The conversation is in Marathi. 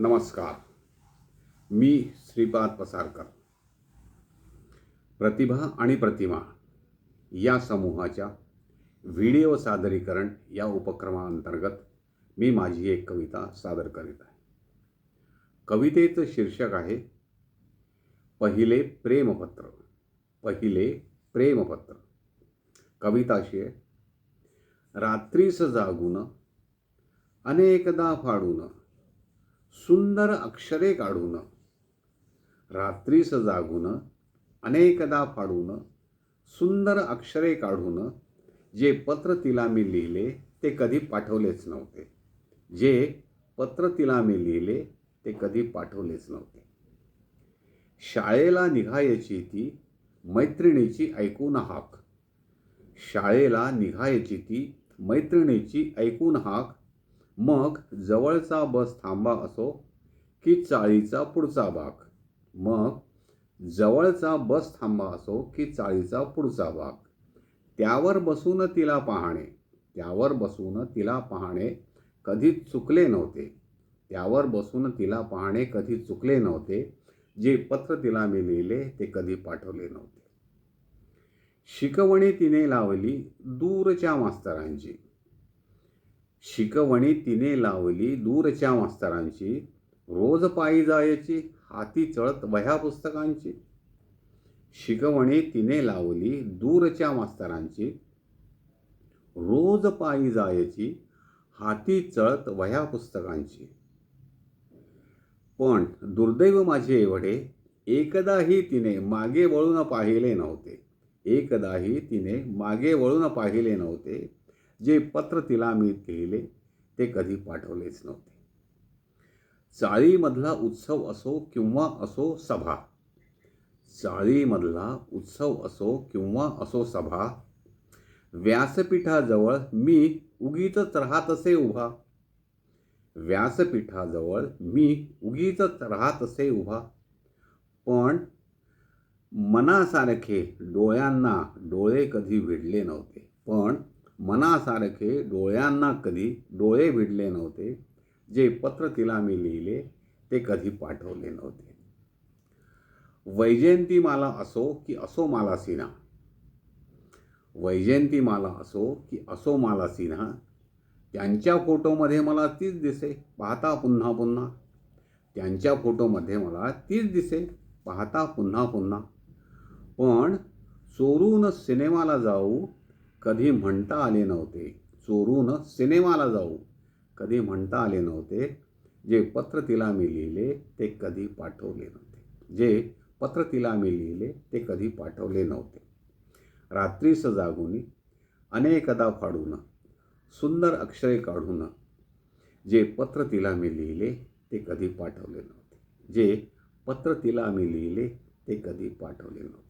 नमस्कार. मी श्रीपाद पसारकर. प्रतिभा आणि प्रतिमा या समूहाच्या व्हिडिओ सादरीकरण या उपक्रमाअंतर्गत मी माझी एक कविता सादर करीत आहे. कवितेचं शीर्षक आहे पहिले प्रेमपत्र पहिले प्रेमपत्र. कविताशी आहे रात्रीस जागून अनेकदा फाडून सुंदर अक्षरे काढून रात्रीस जागून अनेकदा फाडून सुंदर अक्षरे काढून जे पत्र तिला मी लिहिले ते कधी पाठवलेच नव्हते. जे पत्र तिला मी लिहिले ते कधी पाठवलेच नव्हते. शाळेला निघायची ती मैत्रिणीची ऐकून हाक. शाळेला निघायची ती मैत्रिणीची ऐकून हाक. मग जवळचा बस थांबा असो की चाळीचा पुढचा भाग. मग जवळचा बस थांबा असो की चाळीचा पुढचा भाग. त्यावर बसून तिला पाहणे. त्यावर बसून तिला पाहणे कधी चुकले नव्हते. त्यावर बसून तिला पाहणे कधी चुकले नव्हते. जे पत्र तिला मी लिहिले ते कधी पाठवले नव्हते. शिकवणी तिने लावली दूरच्या मास्तरांची. शिकवणी तिने लावली दूरच्या मास्तरांची रोज पायी जायची हाती चळत वह्या पुस्तकांची. शिकवणी तिने लावली दूरच्या मास्तरांची. रोज पायी जायची हाती चळत वह्या पुस्तकांची. पण दुर्दैव माझे एवढे एकदाही तिने मागे वळून पाहिले नव्हते. एकदाही तिने मागे वळून पाहिले नव्हते. जे पत्र तिला मी लिहिले ते कधी पाठवलेच नव्हते. चाळीमधला उत्सव असो किंवा असो सभा चाळीमधला उत्सव असो किंवा असो सभा व्यासपीठाजवळ मी उगीतच राहत असे उभा. व्यासपीठाजवळ मी उगीतच राहत असे उभा. पण मनासारखे डोळ्यांना डोळे कधी भिडले नव्हते. पण मनासारखे डोळ्यांना कधी डोळे भिडले नव्हते जे पत्र तिला मी लिहिले ते कधी पाठवले नव्हते. वैजयंतीमाला असो की असो माला सिन्हा. वैजयंतीमाला असो की असो माला सिन्हा. त्यांच्या फोटोमध्ये मला तीच दिसे पाहता पुन्हा पुन्हा. त्यांच्या फोटोमध्ये मला तीच दिसे पाहता पुन्हा पुन्हा. पण चोरून सिनेमाला जाऊ कधी म्हणता आले नव्हते. चोरून सिनेमाला जाऊ. कधी म्हणता आले नव्हते. जे पत्र तिला मी लिहिले ते कधी पाठवले नव्हते. जे पत्र तिला मी लिहिले ते कधी पाठवले नव्हते. रात्रीस जागून अनेकदा फाडून सुंदर अक्षरे काढून जे पत्र तिला मी लिहिले ते कधी पाठवले नव्हते. जे पत्र तिला मी लिहिले ते कधी पाठवले नव्हते.